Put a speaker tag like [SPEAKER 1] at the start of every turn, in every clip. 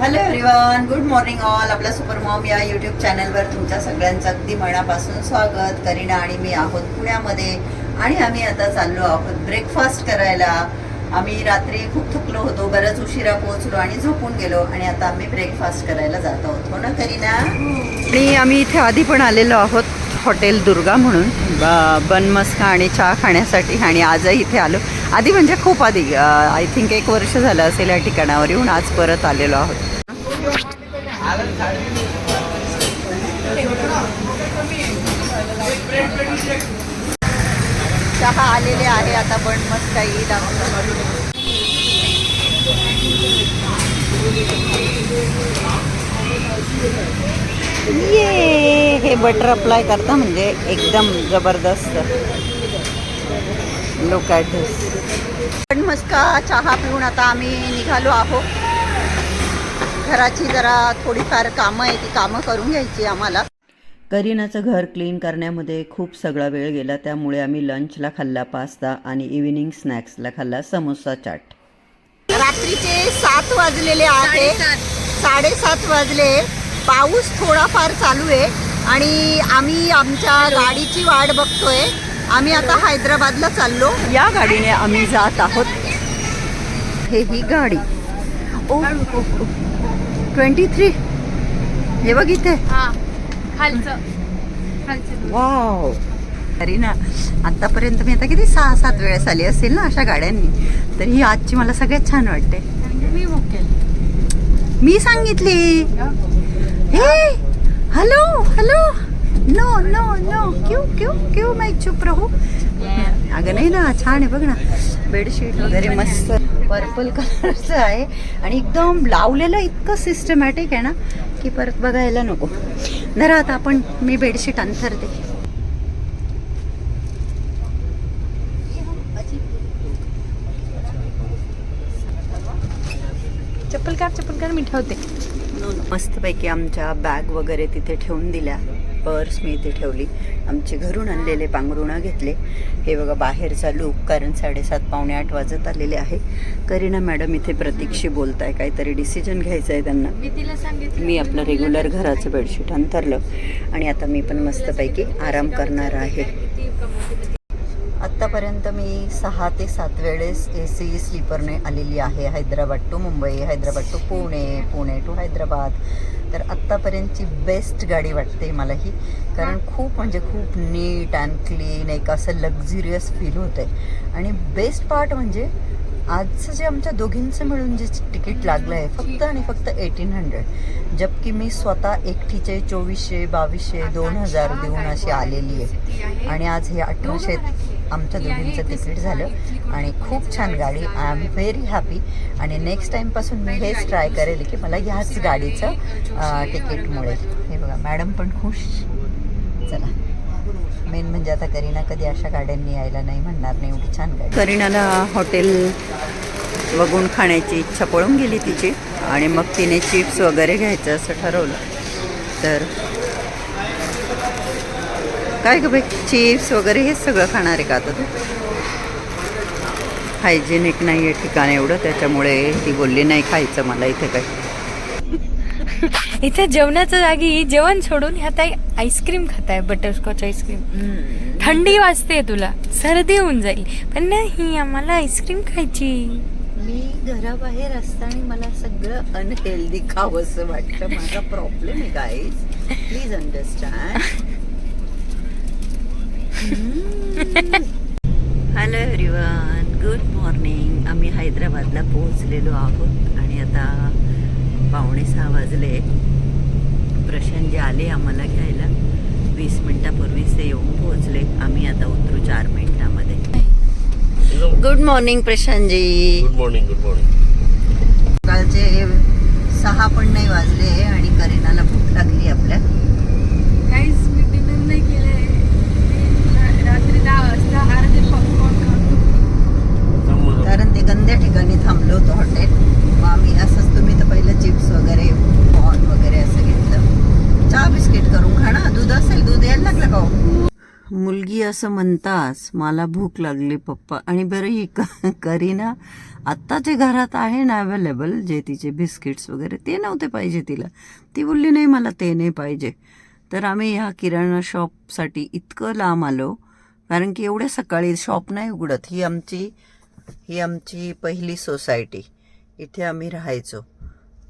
[SPEAKER 1] Hello everyone good morning all आपल्या super mom या YouTube चॅनलवर तुमच्या सगळ्यांचं अगदी मनापासून स्वागत. करीना आणि मी आहोत पुण्यामध्ये आणि आम्ही आता चाललो आहोत ब्रेकफास्ट करायला. आम्ही रात्री खूप थकलो होतो बरंच उशिरा पोहोचलो आणि झोपून गेलो आणि आता आम्ही ब्रेकफास्ट करायला जात आहोत. हो ना करीना? आणि आम्ही इथे आधी पण आलेलो आहोत. हॉटेल दुर्गा म्हणून ब- बनमस्का आणि चहा खाण्यासाठी आणि आजही इथे आलो. आधी म्हणजे खूप आधी आय थिंक एक वर्ष झालं असेल या ठिकाणावर येऊन आज परत आलेलो आहोत. चहा आलेले आहे आता बनमस्का ईद आपण ये हे बटर अप्लाय करता म्हणजे एकदम जबरदस्त. लोक ॲट पण मस्का चहा पिऊन आता आम्ही निघालो आहोत. घराची जरा थोडीफार कामं आहे ती कामं करून घ्यायची आम्हाला. करीनाचं घर क्लीन करण्यामध्ये खूप सगळा वेळ गेला त्यामुळे आम्ही लंचला खाल्ला पास्ता आणि इव्हिनिंग स्नॅक्सला खाल्ला समोसा चाट. रात्रीचे सात वाजलेले आहे. साडेसात वाजले. पाऊस थोडाफार चालू आहे आणि आम्ही आमच्या गाडीची वाट बघतोय. आम्ही आता हैदराबादला चाललो. या गाडीने आम्ही जात आहोत. हे ही गाडी. ओ ट्वेंटी थ्री हे बघ इथे.
[SPEAKER 2] हा खालचं. खालचं
[SPEAKER 1] वाव अरे ना आतापर्यंत मी आता किती सहा सात वेळेस आली असेल ना अशा गाड्यांनी. तर ही आजची मला सगळ्यात छान वाटते.
[SPEAKER 2] मी
[SPEAKER 1] सांगितली. हे? Hello hello. No no no. Q क्यू क्यू मैं चुप राहू. अगं नाही ना छान आहे बघ ना. बेडशीट वगैरे मस्त. पर्पल कलरचं आहे. आणि एकदम लावलेलं इतकं सिस्टमॅटिक आहे ना की परत बघायला नको. जरा आता आपण मी बेडशीट अंथरते.
[SPEAKER 2] चप्पल काढ चप्पल काढ मी ठेवते.
[SPEAKER 1] मस्तपैकी आमच्या बॅग वगैरे तिथे ठेवून दिल्या. पर्स मी इथे ठेवली. आमचे घरून आणलेले पांघरुणं घेतले. हे बघा बाहेरचा लूक कारण साडेसात पावणे आठ वाजत आलेले आहे. करीना मॅडम इथे प्रतीकशी बोलत आहे काहीतरी डिसिजन घ्यायचं आहे त्यांना.
[SPEAKER 2] मी
[SPEAKER 1] आपलं रेग्युलर घराचं बेडशीट अंतरलं आणि आता मी पण मस्तपैकी आराम करणार आहे. आत्तापर्यंत मी सहा ते सात वेळेस ए सी स्लीपरने आलेली आहे. Hyderabad to Mumbai Hyderabad to Pune Pune to Hyderabad. तर आत्तापर्यंतची बेस्ट गाडी वाटते मला ही कारण खूप म्हणजे खूप नीट अँड क्लीन एक असं लक्झरियस फील होतं आहे आणि बेस्ट पार्ट म्हणजे आजचं जे आमच्या दोघींचं मिळून जे तिकीट लागलं आहे फक्त आणि फक्त एटीन हंड्रेड जबकि मी स्वतः एकटीचे चोवीसशे बावीसशे दोन हजार देऊन अशी आलेली आहे? आणि आज हे अठराशे आमच्या दोघींचं तिकीट झालं आणि खूप छान गाडी आय एम व्हेरी हॅपी आणि नेक्स्ट टाईमपासून मी हेच ट्राय करेल की मला ह्याच गाडीचं तिकीट मिळेल हे बघा मॅडम पण खुश. चला. मेन म्हणजे आता करीना कधी अशा गाड्यांनी यायला नाही म्हणणार नाही. एवढी छान गाडी. करीनाला हॉटेल बघून खाण्याची इच्छा पळून गेली तिची. आणि मग तिने चिप्स वगैरे घ्यायचं असं ठरवलं. तर काय ग बाई? चिप्स वगैरे हेच सगळं खाणार आहे का आता तू? हायजेनिक नाही आहे ठिकाण एवढं त्याच्यामुळे ती बोलली नाही खायचं मला इथे काय.
[SPEAKER 2] इथे जेवणाच्या जागी जेवण सोडून ह्यात आईस्क्रीम खाताय बटरस्कॉच आईस्क्रीम थंडी वाजते तुला सर्दी होऊन जाईल. पण नाही आम्हाला आईस्क्रीम खायची.
[SPEAKER 1] मी घराबाहेर असताना मला सगळं अनहेल्दी खावंसं वाटतं. माझा प्रॉब्लेम आहे guys please understand hello everyone good morning आम्ही हैदराबादला पोहोचलेलो आहोत आणि आता पावणे सहा वाजले. प्रशांत जे आले आम्हाला घ्यायला वीस मिनिटापूर्वीच ते येऊन पोहोचले. आम्ही आता उतरू चार मिनिटामध्ये. Good morning Prashantji.
[SPEAKER 3] Good morning good morning
[SPEAKER 1] कालचे सहा पण नाही वाजले आणि करीनाला भूक लागली आपल्या
[SPEAKER 2] काहीच मी डिनर नाही केलंय रात्री दहा वाजता अर्धे पॉपकॉर्न खातो
[SPEAKER 1] गंद्या ठिकाणी थांबलो होतो हॉटेल. मग आम्ही असंच तुम्ही तर पहिलं चिप्स वगैरे कॉर्न वगैरे असं घेतलं. चहा बिस्किट करून खा ना दूध असेल दूध यायला लागलं का हो? मुलगी असं म्हणतास मला भूक लागली पप्पा. आणि बरं ही करीना आत्ता जे घरात आहे ना अवेलेबल जे तिचे बिस्किट्स वगैरे ते नव्हते पाहिजे तिला. ती बोलली नाही मला ते नाही पाहिजे. तर आम्ही ह्या किराणा शॉपसाठी इतकं लांब आलो. कारण की एवढ्या सकाळी शॉप नाही उघडत. ही आमची ही आमची पहिली सोसायटी. इथे आम्ही राहायचो.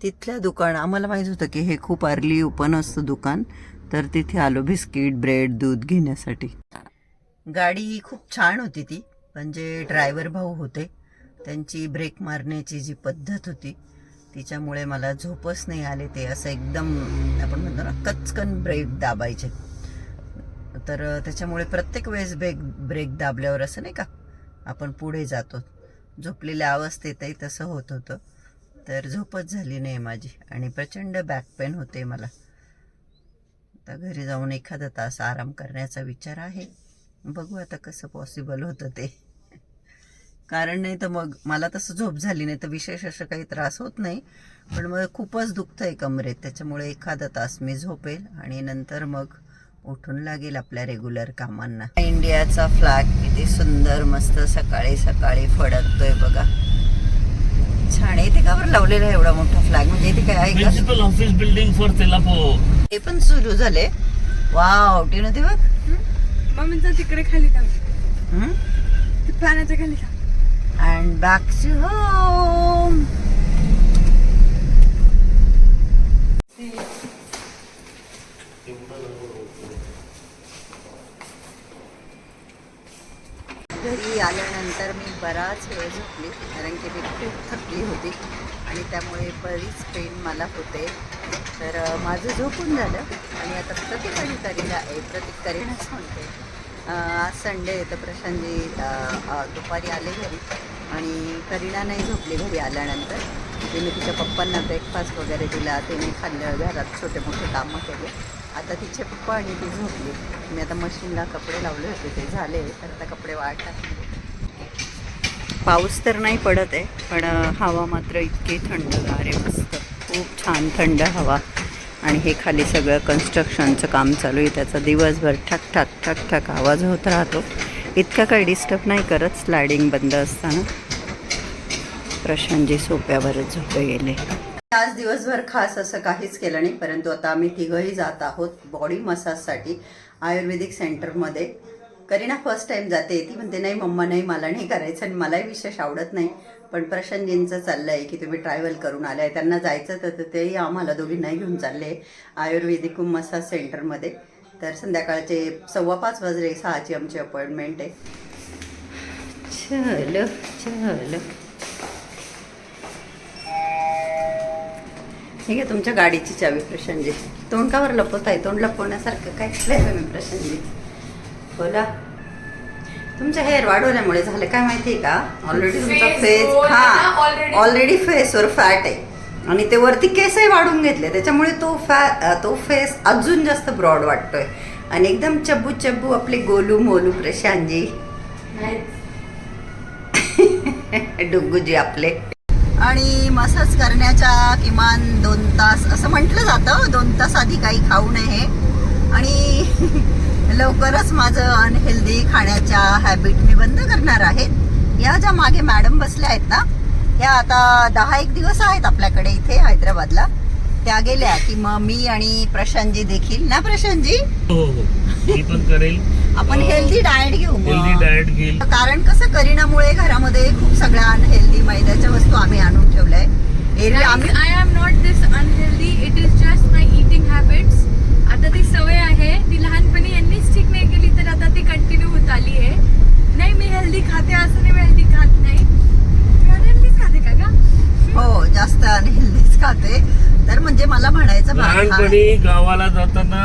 [SPEAKER 1] तिथल्या दुकान आम्हाला माहीत होतं की हे खूप अर्ली ओपन असतं दुकान तर तिथे आलो बिस्किट ब्रेड दूध घेण्यासाठी. गाडी खूप छान होती ती म्हणजे ड्रायव्हर भाऊ होते. त्यांची ब्रेक मारण्याची जी पद्धत होती तिच्यामुळे मला झोपच नाही आले ते असं एकदम आपण म्हणतो ना कचकन ब्रेक दाबायचे. तर त्याच्यामुळे प्रत्येक वेळेस ब्रेक ब्रेक दाबल्यावर असं नाही का आपण पुढे जातो. झोपलेल्या अवस्थेतही तसं होत होतं. तर झोपच झाली नाही माझी आणि प्रचंड बॅक पेन होते मला. आता घरी जाऊन एखादा तास आराम करण्याचा विचार आहे. बघू आता कसं पॉसिबल होतं ते. कारण नाही तर मग मला तसं झोप झाली नाही तर विशेष असं काही त्रास होत नाही. पण मग खूपच दुखतं आहे कमरेत. त्याच्यामुळे एखादा तास मी झोपेल आणि नंतर मग उठून लागेल आपल्या रेग्युलर कामांना. इंडियाचा फ्लॅग किती सुंदर मस्त सकाळी सकाळी फडकतोय बघा. छान आहे इथे का बरं लावलेला आहे एवढा मोठा फ्लॅग म्हणजे इथे काय आहे का?
[SPEAKER 3] ऑफिस बिल्डिंग फॉर तेलापो
[SPEAKER 1] हे पण सुरू झाले वाव टी नव्हती बघ.
[SPEAKER 2] मम्मीचं तिकडे खाली ते पाण्याच्या खाली थांब.
[SPEAKER 1] अँड बॅक टू होम घरी आल्यानंतर मी बराच वेळ झोपली कारण की मी खूप थकली होती आणि त्यामुळे बरीच पेन मला होते. तर माझं झोपून झालं आणि आता प्रतीक आणि करीना आहे प्रतीक करीनाच म्हणते आज संडे आहे तर प्रशांतजी दुपारी आले घरी आणि करीना नाही झोपली घरी आल्यानंतर. तिने तिच्या पप्पांना ब्रेकफास्ट वगैरे दिला तिने खाल्लं घरात छोटे मोठे कामं केले. आता तिचे पप्पा आणि ती झोपली. मी आता मशीनला कपडे लावले होते ते झाले. तर आता कपडे वाट टाकले पाऊस तर नाही पडत आहे पण हवा मात्र इतकी थंडगार आहे मस्त. खूप छान थंड हवा. आणि हे खाली सगळं कन्स्ट्रक्शनचं काम चालू आहे. त्याचा दिवसभर ठक ठक ठक ठक आवाज होत राहतो. इतका काही डिस्टर्ब नाही करत स्लायडिंग बंद असताना. प्रशांतजी सोप्यावरच झोपे गेले. आज दिवसभर खास असं काहीच केलं नाही परंतु आता आम्ही तिघंही जात आहोत बॉडी मसाजसाठी आयुर्वेदिक सेंटरमध्ये करीना फर्स्ट टाईम जाते ती म्हणते नाही मम्मा नाही मला नाही करायचं आणि मलाही विशेष आवडत नाही. पण प्रशांतजींचं चाललं आहे की तुम्ही ट्रॅव्हल करून आलं आहे त्यांना जायचं तर तेही आम्हाला दोघींनाही घेऊन चालले आयुर्वेदिक मसाज सेंटरमध्ये तर संध्याकाळचे सव्वा पाच वाजले सहाची आमची अपॉइंटमेंट आहे. चल चल. ठीक आहे तुमच्या गाडीची चावी प्रशांतजी. तोंड कावर लपवत आहे तोंड लपवण्यासारखं काय केलंय तुम्ही प्रशांतजी? बोला. तुमचं हेअर वाढवल्यामुळे झालं. काय माहितीये का? ऑलरेडी तुमचा फेस हा.
[SPEAKER 2] आहे.
[SPEAKER 1] ऑलरेडी फेसवर फॅट आहे. आणि ते वरती केसही वाढून घेतले. त्याच्यामुळे तो फॅ तो फेस अजून जास्त ब्रॉड वाटतोय. आणि एकदम चब्बू चब्बू आपले गोलू मोलू प्रशांतजी. डुग्गूजी आपले. आणि मसाज करण्याच्या किमान दोन तास असं म्हटलं जातं दोन तास आधी काही खाऊ नये. आणि लवकरच माझं अनहेल्दी खाण्याच्या हॅबिट मी बंद करणार आहे. या ज्या मागे मॅडम बसल्या आहेत ना या आता दहा एक दिवस आहेत आपल्याकडे इथे हैदराबादला. त्या गेल्या की मग मी आणि प्रशांतजी देखील. ना प्रशांतजी?
[SPEAKER 3] हो हो. मी पण करेल.
[SPEAKER 1] आपण हेल्दी डाएट घेऊ मग.
[SPEAKER 3] हेल्दी डाएट घेईल.
[SPEAKER 1] कारण कसं करीनामुळे घरामध्ये खूप सगळ्या अनहेल्दी मैद्याच्या वस्तू आम्ही आणून ठेवलंय एरवी आम्ही
[SPEAKER 2] I am not this unhealthy it is just my eating habits आता ती सवय आहे. ती लहानपणी यांनीच ठीक नाही केली तर आता ती कंटिन्यू होत आली आहे. नाही मी हेल्दी खाते असं नाही मी हेल्दी खात नाही. अनहेल्दीच खाते का ग?
[SPEAKER 1] हो जास्त अनहेल्दीच खाते तर म्हणजे मला म्हणायचं
[SPEAKER 3] लहानपणी गावाला जाताना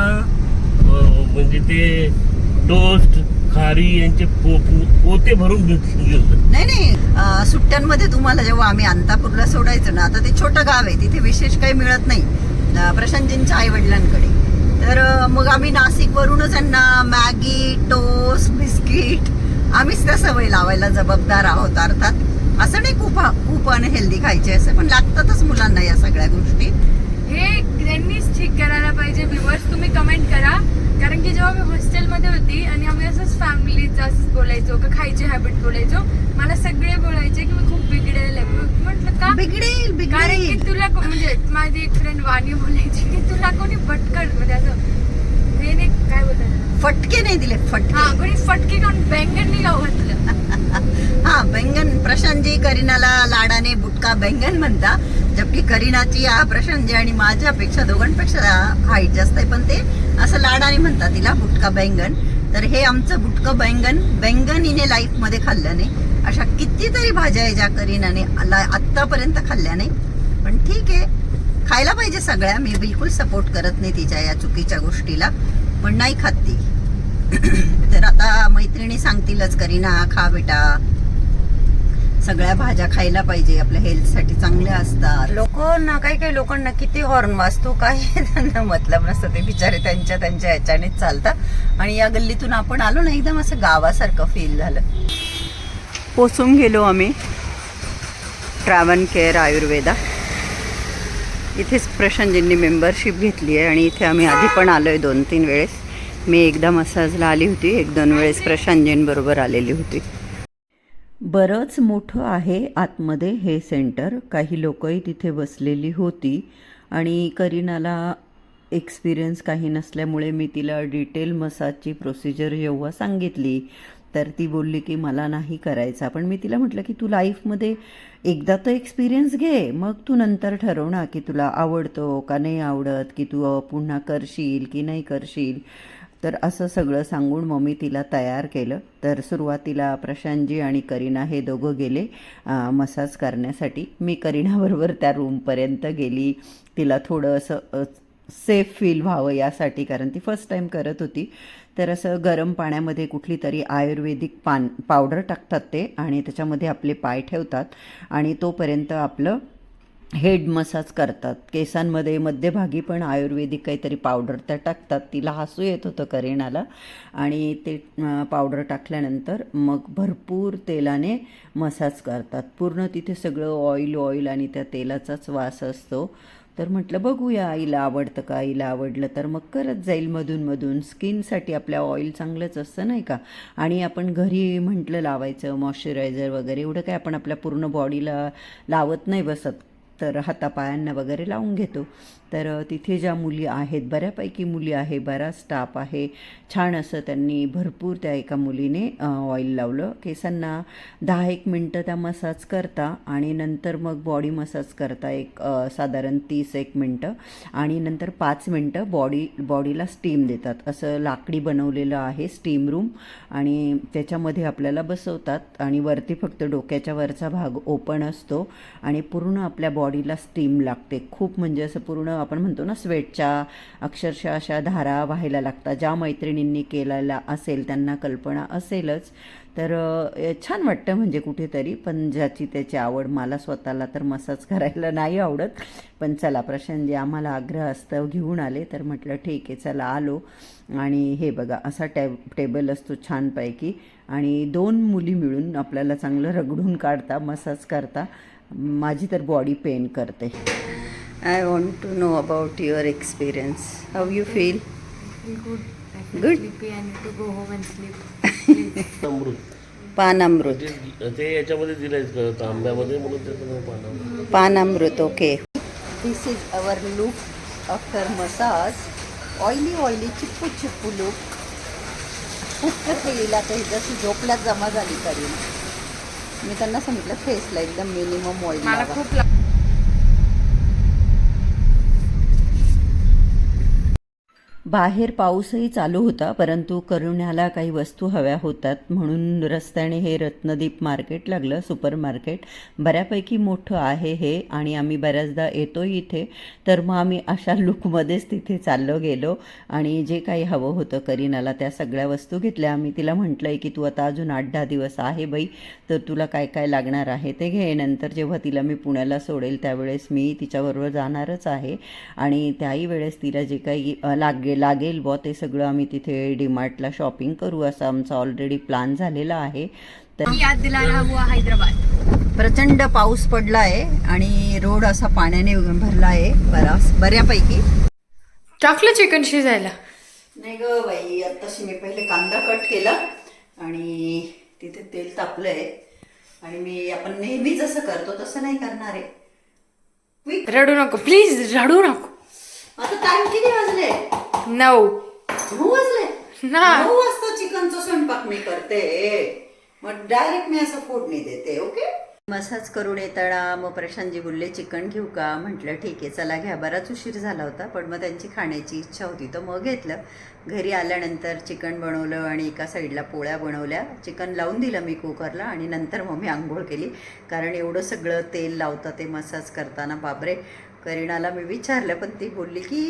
[SPEAKER 3] म्हणजे ते टोस्ट खारी यांचे पोते भरून.
[SPEAKER 1] नाही नाही. सुट्ट्यांमध्ये तुम्हाला जेव्हा आम्ही अंतापूरला सोडायचो ना आता ते छोटं गाव आहे. तिथे विशेष काही मिळत नाही प्रशांतजींच्या आई वडिलांकडे तर मग आम्ही नाशिक वरूनच यांना मॅगी टोस्ट बिस्किट आम्हीच त्या सवय लावायला जबाबदार आहोत अर्थात. असं नाही खूप खूप अनहेल्दी खायचे असे पण लागतातच मुलांना या सगळ्या गोष्टी.
[SPEAKER 2] हे त्यांनीच ठीक करायला पाहिजे व्ह्युअर्स तुम्ही कमेंट करा. कारण की जेव्हा मी हॉस्टेलमध्ये होती आणि आम्ही असंच फॅमिलीचं असंच बोलायचो का खायची हॅबिट बोलायचो मला सगळे बोलायचे की मी खूप बिघडेल म्हटलं का?
[SPEAKER 1] बिघडेल बिघडेल.
[SPEAKER 2] तुला म्हणजे माझी एक फ्रेंड वाणी बोलायची की तुला कोणी भटकन म्हणजे असं हे नाही काय बोलतात?
[SPEAKER 1] फटके नाही दिले
[SPEAKER 2] हा
[SPEAKER 1] फटके
[SPEAKER 2] फटके काढून बँगन गाव घातलं.
[SPEAKER 1] हा बैंगन. प्रशांतजी करीनाला लाडाने बुटका बैंगन म्हणता. जबकि करीनाची हा प्रशांतजी आणि माझ्यापेक्षा दोघांपेक्षा हाईट जास्त आहे पण ते असं लाडाने म्हणतात तिला बुटका बैंगन. तर हे आमचं बुटकं बैंगन बैंगन हिने लाईफमध्ये खाल्लं नाही. अशा कितीतरी भाज्या आहे ज्या करीनाने आत्तापर्यंत खाल्ल्या नाही. पण ठीक आहे. खायला पाहिजे सगळ्या. मी बिलकुल सपोर्ट करत नाही तिच्या या चुकीच्या गोष्टीला. पण नाही खात ती. तर आता मैत्रिणी सांगतीलच करीना खा बेटा. सगळ्या भाज्या खायला पाहिजे आपल्या हेल्थसाठी चांगल्या असतात. लोकांना काही काही लोकांना किती हॉर्न वाजतो काय त्यांना मतलब नसतं. ते बिचारे त्यांच्या त्यांच्या ह्याच्यानेच चालतात. आणि या गल्लीतून आपण आलो ना एकदम असं गावासारखं फील झालं. पोचून गेलो आम्ही. ट्रॅव्हन केअर आयुर्वेदा इथेच प्रशांतजींनी मेंबरशिप घेतली आहे आणि इथे आम्ही आधी पण आलो आहे दोन तीन वेळेस. मी एकदा मसाजला आली होती एक दोन वेळेस प्रशांतजींबरोबर आलेली होती. बरंच मोठं आहे आतमध्ये हे सेंटर. काही लोकही तिथे बसलेली होती आणि करीनाला एक्सपिरियन्स काही नसल्यामुळे मी तिला डिटेल मसाजची प्रोसिजर जेव्हा सांगितली तर ती बोलली की मला नाही करायचा. पण मी तिला म्हटलं की तू लाईफमध्ये एकदा तर एक्सपिरियन्स घे. मग तू नंतर ठरव ना की तुला आवडतो का नाही आवडत की तू पुन्हा करशील की नाही करशील. तर असं सगळं सांगून मग मी तिला तयार केलं. तर सुरुवातीला प्रशांतजी आणि करीना हे दोघं गेले मसाज करण्यासाठी. मी करीनाबरोबर त्या रूमपर्यंत गेली. तिला थोडं असं सेफ फील व्हावं यासाठी कारण ती फर्स्ट टाईम करत होती. तर असं गरम पाण्यामध्ये कुठली तरी आयुर्वेदिक पान पावडर टाकतात ते आणि त्याच्यामध्ये आपले पाय ठेवतात आणि तोपर्यंत आपलं हेड मसाज करतात. केसांमध्ये मध्यभागी पण आयुर्वेदिक काहीतरी पावडर त्या टाकतात. तिला हसू येत होतं करीनाला आणि ते पावडर टाकल्यानंतर मग भरपूर तेलाने मसाज करतात. पूर्ण तिथे सगळं ऑइल ऑइल आणि त्या तेलाचाच वास असतो. तर म्हटलं बघूया आईला आवडतं का? आईला आवडलं तर मग करत जाईल मधून मधून. स्किनसाठी आपल्या ऑइल चांगलंच असतं नाही का? आणि आपण घरी म्हटलं लावायचं मॉइश्चरायझर वगैरे एवढं काय आपण आपल्या पूर्ण बॉडीला लावत नाही बसत. तर हातापायांना वगैरे लावून घेतो. तर तिथे ज्या मुली आहेत बऱ्यापैकी मुली आहे बराच स्टाफ आहे. छान असं त्यांनी भरपूर त्या एका मुलीने ऑइल लावलं. केसांना दहा एक मिनटं त्या मसाज करता आणि नंतर मग बॉडी मसाज करता. एक साधारण तीस एक मिनटं आणि नंतर पाच मिनटं बॉडी बॉडीला स्टीम देतात. असं लाकडी बनवलेलं आहे स्टीम रूम आणि त्याच्यामध्ये आपल्याला बसवतात आणि वरती फक्त डोक्याच्या वरचा भाग ओपन असतो आणि पूर्ण आपल्या बॉडीला स्टीम लागते. खूप म्हणजे असं पूर्ण आपण म्हणतो ना स्वेटच्या अक्षरशः अशा धारा व्हायला लागतात. ज्या मैत्रिणींनी केलेला असेल त्यांना कल्पना असेलच. तर छान वाटतं म्हणजे कुठेतरी पण ज्याची त्याची आवड मला स्वतःला तर मसाज करायला नाही आवडत. पण चला प्रशांतजी आम्हाला आग्रह असतं घेऊन आले तर म्हटलं ठीक आहे चला आलो. आणि हे बघा असा टॅब टेबल असतो छानपैकी. आणि दोन मुली मिळून आपल्याला चांगलं रगडून काढता मसाज करता. माझी तर बॉडी पेन करते. I want to know about your experience how you feel
[SPEAKER 2] good
[SPEAKER 1] Good.
[SPEAKER 2] Sleepy आणि to go home and sleep
[SPEAKER 3] अमृत
[SPEAKER 1] पानामृत.
[SPEAKER 3] ते- ते याच्यामध्ये दिलंय तांब्यामध्ये म्हणून त्याचं नाव पानामृत.
[SPEAKER 1] पानामृत okay this is our look after massage oily oily Chippu Chippu look हिला काही जशी झोपल्यात जमा झाली तरी. मी त्यांना सांगितलं फेसला एकदम मिनिमम ऑइल
[SPEAKER 2] मला खूप ला-
[SPEAKER 1] बाहेर पाऊसही चालू होता परंतु करुण्याला काही वस्तू हव्या होतात म्हणून रस्त्याने हे रत्नदीप मार्केट लागलं सुपर मार्केट बऱ्यापैकी मोठं आहे हे आणि आम्ही बऱ्याचदा येतो इथे. तर मग आम्ही अशा लुकमध्येच तिथे चाललो गेलो आणि जे काही हवं होतं करीनाला त्या सगळ्या वस्तू घेतल्या. आम्ही तिला म्हटलं आहे की तू आता अजून आठ दहा दिवस आहे बाई तर तुला काय काय लागणार आहे ते घे. नंतर जेव्हा तिला मी पुण्याला सोडेल त्यावेळेस मी तिच्याबरोबर जाणारच आहे आणि त्याही वेळेस तिला जे काही लागेल लागेल बुवा ते सगळं आम्ही तिथे डीमार्टला शॉपिंग करू असा आमचा ऑलरेडी प्लॅन झालेला आहे. तर
[SPEAKER 2] याद हुआ हैदराबाद.
[SPEAKER 1] प्रचंड पाऊस पडला आहे आणि रोड असा पाण्याने भरला आहे बराच बऱ्यापैकी.
[SPEAKER 2] टाकलं चिकन शिजायला.
[SPEAKER 1] नाही ग बाई आत्ताशी मी पहिले कांदा कट केला आणि तिथे तेल तापलंय. आणि मी आपण नेहमी जसं करतो तसं नाही करणार. आहे.
[SPEAKER 2] रडू नको प्लीज रडू नको.
[SPEAKER 1] आता टाइम किती वाजले?
[SPEAKER 2] नऊ.
[SPEAKER 1] नऊ वाजले?
[SPEAKER 2] ना.
[SPEAKER 1] नऊ वाजता चिकनचा स्वयंपाक मी करते. मग डायरेक्ट मी असं फोडणी देते ओके मसाज करून येताना मग प्रशांतजी बोलले चिकन घेऊ का? म्हटलं ठीक आहे चला घ्या. बराच उशीर झाला होता पण मग त्यांची खाण्याची इच्छा होती. तर मग घेतलं. घरी आल्यानंतर चिकन बनवलं आणि एका साईडला पोळ्या बनवल्या. चिकन लावून दिलं मी कुकरला आणि नंतर मग मी आंघोळ केली. कारण एवढं सगळं तेल लावतं ते मसाज करताना बाबरे करीणाला मी विचारलं पण ती बोलली की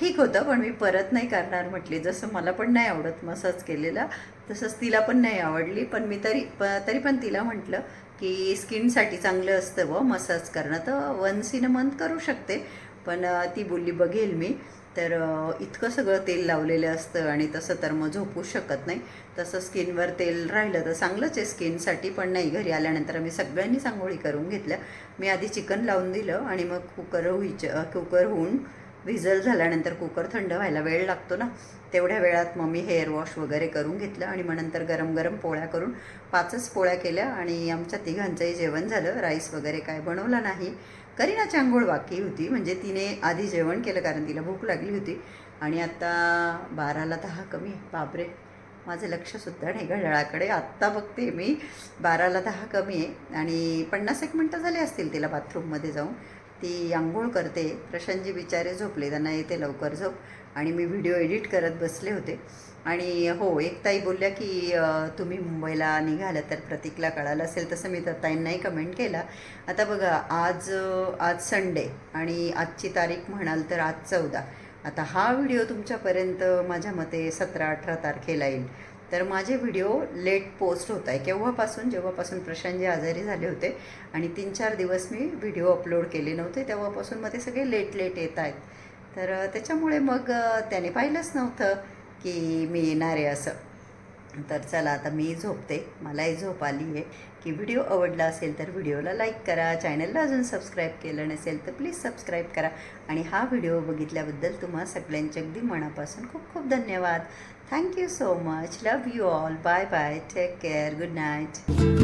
[SPEAKER 1] ठीक होतं पण मी परत नाही करणार म्हटली. जसं मला पण नाही आवडत मसाज केलेला तसंच तिला पण नाही आवडली. पण मी तरी प तरी पण तिला म्हटलं की स्किनसाठी चांगलं असतं व मसाज करणं. तर वन्स इन अ मंथ करू शकते. पण ती बोलली बघेल मी. तर इतकं सगळं तेल लावलेलं असतं आणि तसं तर मग झोपू शकत नाही. तसं स्किनवर तेल राहिलं तर चांगलंच आहे. स्किनसाठी पण नाही घरी आल्यानंतर आम्ही सगळ्यांनी आंघोळी करून घेतल्या. मी आधी चिकन लावून दिलं आणि मग कुकर व्हायचं कुकर होऊन व्हिजल झाल्यानंतर कुकर थंड व्हायला वेळ लागतो ना. तेवढ्या वेळात मग मी हेअर वॉश वगैरे करून घेतलं आणि मग नंतर गरम गरम पोळ्या करून पाचच पोळ्या केल्या आणि आमच्या तिघांचंही जेवण झालं. राईस वगैरे काय बनवला नाही. करीनाची आंघोळ बाकी होती. म्हणजे तिने आधी जेवण केलं कारण तिला भूक लागली होती. आणि आता बाराला दहा कमी आहे. बापरे. माझं लक्षसुद्धा नाही घड्याळाकडे आत्ता बघते मी. बाराला दहा कमी आहे. आणि पन्नास एक मिनटं झाले असतील तिला बाथरूममध्ये जाऊन. ती आंघोळ करते. प्रशांतजी बिचारे झोपले. त्यांना येते लवकर झोप. आणि मी व्हिडिओ एडिट करत बसले होते. आणि हो एक ताई बोलल्या की तुम्ही मुंबईला निघाल्या तर प्रतीकला कळालं असेल. तसं मी तर ताईंनाही कमेंट केला. आता बघा आज आज संडे आणि आजची तारीख म्हणाल तर आज चौदा. आता हा व्हिडिओ तुमच्यापर्यंत माझ्या मते सतरा अठरा तारखेला येईल. तर माझे व्हिडिओ लेट पोस्ट होत आहे. केव्हापासून? जेव्हापासून प्रशांतजी आजारी झाले होते आणि तीन चार दिवस मी व्हिडिओ अपलोड केले नव्हते तेव्हापासून मग ते सगळे लेट लेट येत आहेत. तर त्याच्यामुळे मग त्याने पाहिलंच नव्हतं की मी येणार आहे असं. तर चला आता मी झोपते. मलाही झोप आली आहे. की व्हिडिओ आवडला असेल तर व्हिडिओला लाईक करा. चॅनलला अजून सबस्क्राईब केलं नसेल तर प्लीज सबस्क्राईब करा. आणि हा व्हिडिओ बघितल्याबद्दल तुम्हा सगळ्यांच्या अगदी मनापासून खूप खूप धन्यवाद. Thank you so much. Love you all. Bye bye. Take care. Good night.